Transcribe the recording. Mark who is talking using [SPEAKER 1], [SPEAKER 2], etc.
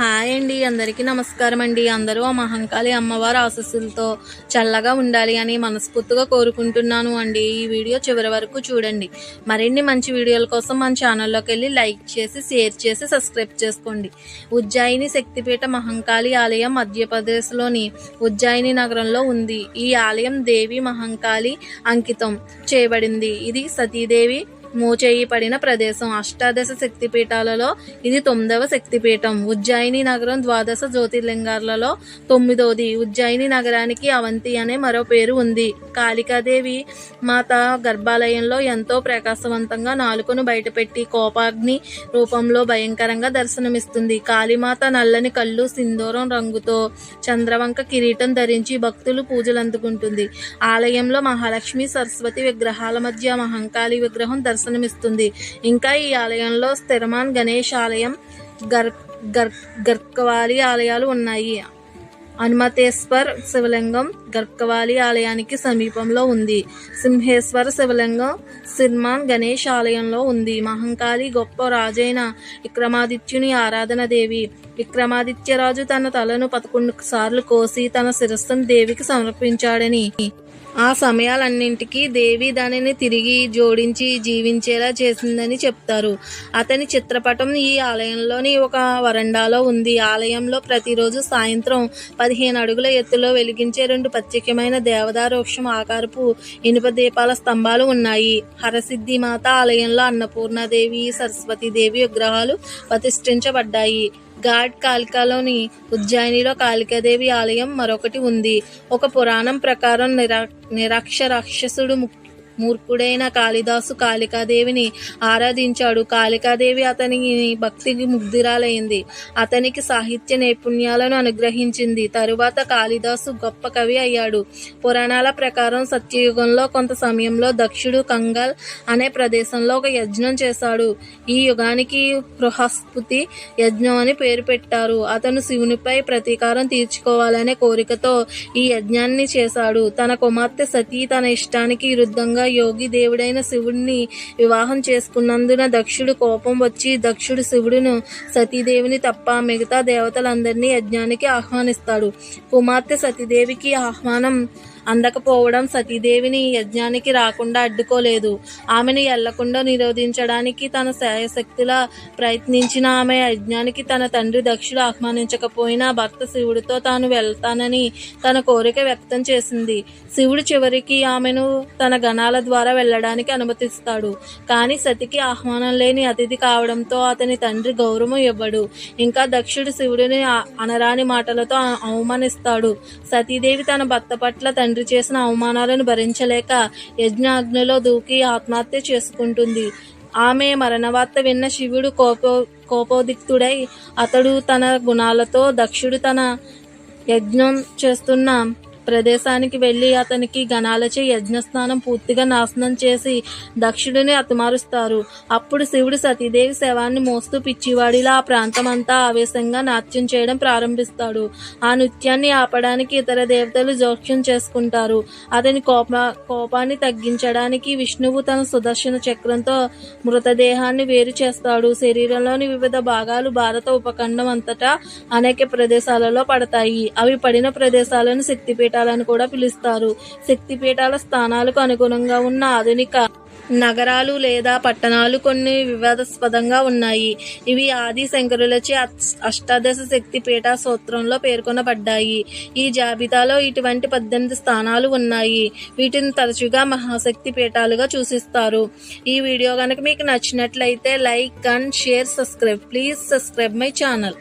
[SPEAKER 1] Hi అండి అందరికీ నమస్కారం అండి. అందరూ ఆ మహంకాళి అమ్మవారి ఆశస్సులతో చల్లగా ఉండాలి అని మనస్ఫూర్తిగా కోరుకుంటున్నాను అండి. ఈ వీడియో చివరి వరకు చూడండి. మరిన్ని మంచి వీడియోల కోసం మన ఛానల్లోకి వెళ్ళి లైక్ చేసి షేర్ చేసి సబ్స్క్రైబ్ చేసుకోండి. ఉజ్జాయిని శక్తిపీఠ మహంకాళి ఆలయం మధ్యప్రదేశ్లోని ఉజ్జాయిని నగరంలో ఉంది. ఈ ఆలయం దేవి మహంకాళి అంకితం చేయబడింది. ఇది సతీదేవి మోచేయి పడిన ప్రదేశం. అష్టాదశ శక్తిపీఠాలలో ఇది తొమ్మిదవ శక్తిపీఠం. ఉజ్జయిని నగరం ద్వాదశ జ్యోతిర్లింగాలలో తొమ్మిదవది. ఉజ్జయిని నగరానికి అవంతి అనే మరో పేరు ఉంది. కాళికాదేవి మాత గర్భాలయంలో ఎంతో ప్రకాశవంతంగా నాలుకను బయటపెట్టి కోపాగ్ని రూపంలో భయంకరంగా దర్శనమిస్తుంది. కాళీమాత నల్లని కళ్ళు సింధూరం రంగుతో చంద్రవంక కిరీటం ధరించి భక్తులు పూజలు అందుకుంటుంది ఆలయంలో మహాలక్ష్మి సరస్వతి విగ్రహాల మధ్య మహంకాళి విగ్రహం దర్శనం దర్శనమిస్తుంది ఇంకా ఈ ఆలయంలో స్థిరమాన్ గణేష్ ఆలయం గర్ గర్ గర్కవాలి ఆలయాలు ఉన్నాయి. హనుమతేశ్వర్ శివలింగం గర్కవాలి ఆలయానికి సమీపంలో ఉంది. సింహేశ్వర శివలింగం సిర్మాన్ గణేష్ ఆలయంలో ఉంది. మహంకాళి గొప్ప రాజైన విక్రమాదిత్యుని ఆరాధన దేవి. విక్రమాదిత్యరాజు తన తలను పదకొండు సార్లు కోసి తన శిరస్సును దేవికి సమర్పించాడని ఆ సమయాలన్నింటికీ దేవి దానిని తిరిగి జోడించి జీవించేలా చేసిందని చెప్తారు. అతని చిత్రపటం ఈ ఆలయంలోని ఒక వరండాలో ఉంది. ఆలయంలో ప్రతిరోజు సాయంత్రం పదిహేను అడుగుల ఎత్తులో వెలిగించే రెండు ప్రత్యేకమైన దేవదారు వృక్షం ఆకారపు ఇనుప దీపాల స్తంభాలు ఉన్నాయి. హరసిద్ధి మాత ఆలయంలో అన్నపూర్ణాదేవి సరస్వతీదేవి విగ్రహాలు ప్రతిష్ఠించబడ్డాయి. ఘాట్ కాలికాలోని ఉజ్జయినిలో కాళికాదేవి ఆలయం మరొకటి ఉంది. ఒక పురాణం ప్రకారం నిరా నిరాక్ష రాక్షసుడు మూర్ఖుడైన కాళిదాసు కాళికాదేవిని ఆరాధించాడు. కాళికాదేవి అతని భక్తికి ముగ్ధురాలైంది. అతనికి సాహిత్య నైపుణ్యాలను అనుగ్రహించింది. తరువాత కాళిదాసు గొప్ప కవి అయ్యాడు. పురాణాల ప్రకారం సత్యయుగంలో కొంత సమయంలో దక్షుడు కంగల్ అనే ప్రదేశంలో ఒక యజ్ఞం చేశాడు. ఈ యుగానికి బృహస్పతి యజ్ఞం అని పేరు పెట్టారు. అతను శివునిపై ప్రతీకారం తీర్చుకోవాలనే కోరికతో ఈ యజ్ఞాన్ని చేశాడు. తన కుమార్తె సతీ తన ఇష్టానికి విరుద్ధంగా యోగి దేవుడైన శివుడిని వివాహం చేసుకున్నందున దక్షుడు కోపం వచ్చి దక్షుడు శివుడును సతీదేవిని తప్ప మిగతా దేవతలందరినీ యజ్ఞానికి ఆహ్వానిస్తాడు. కుమార్తె సతీదేవికి ఆహ్వానం అందకపోవడం సతీదేవిని యజ్ఞానికి రాకుండా అడ్డుకోలేదు. ఆమెను ఎళ్ళకుండా నిరోధించడానికి తన శాయశక్తిలా ప్రయత్నించిన ఆమె యజ్ఞానికి తన తండ్రి దక్షుడు ఆహ్వానించకపోయినా భక్త శివుడితో తాను వెళ్తానని తన కోరిక వ్యక్తం చేసింది. శివుడు చివరికి ఆమెను తన గణాల ద్వారా వెళ్ళడానికి అనుమతిస్తాడు. కానీ సతికి ఆహ్వానం లేని అతిథి కావడంతో అతని తండ్రి గౌరవం ఇవ్వడు. ఇంకా దక్షుడు శివుడిని అనరాని మాటలతో అవమానిస్తాడు. సతీదేవి తన భర్త పట్ల తండ్రి చేసిన అవమానాలను భరించలేక యజ్ఞాగ్నిలో దూకి ఆత్మహత్య చేసుకుంటుంది. ఆమె మరణవార్త విన్న శివుడు కోపో కోపోదిక్తుడై అతడు తన గుణాలతో దక్షుడు తన యజ్ఞం చేస్తున్న ప్రదేశానికి వెళ్ళి అతనికి గణాలచే యజ్ఞస్నానం పూర్తిగా నాశనం చేసి దక్షుడిని అతిమారుస్తారు. అప్పుడు శివుడు సతీదేవి శవాన్ని మోస్తూ పిచ్చివాడిలా ఆ ప్రాంతమంతా ఆవేశంగా నాట్యం చేయడం ప్రారంభిస్తాడు. ఆ నృత్యాన్ని ఆపడానికి ఇతర దేవతలు జోక్యం చేసుకుంటారు. అతని కోప కోపాన్ని తగ్గించడానికి విష్ణువు తన సుదర్శన చక్రంతో మృతదేహాన్ని వేరు చేస్తాడు. శరీరంలోని వివిధ భాగాలు భారత ఉపఖండం అంతటా అనేక ప్రదేశాలలో పడతాయి. అవి పడిన ప్రదేశాలను శక్తిపీఠాలను కూడా పిలుస్తారు. శక్తిపీఠాల స్థానాలకు అనుగుణంగా ఉన్న ఆధునిక నగరాలు లేదా పట్టణాలు కొన్ని వివాదాస్పదంగా ఉన్నాయి. ఇవి ఆది శంకరులచే అష్టాదశ శక్తి పీఠ సూత్రంలో పేర్కొనబడ్డాయి. ఈ జాబితాలో ఇటువంటి పద్దెనిమిది స్థానాలు ఉన్నాయి. వీటిని తరచుగా మహాశక్తి పీఠాలుగా సూచిస్తారు ఈ వీడియో కనుక మీకు నచ్చినట్లయితే like and share subscribe. Please subscribe my channel.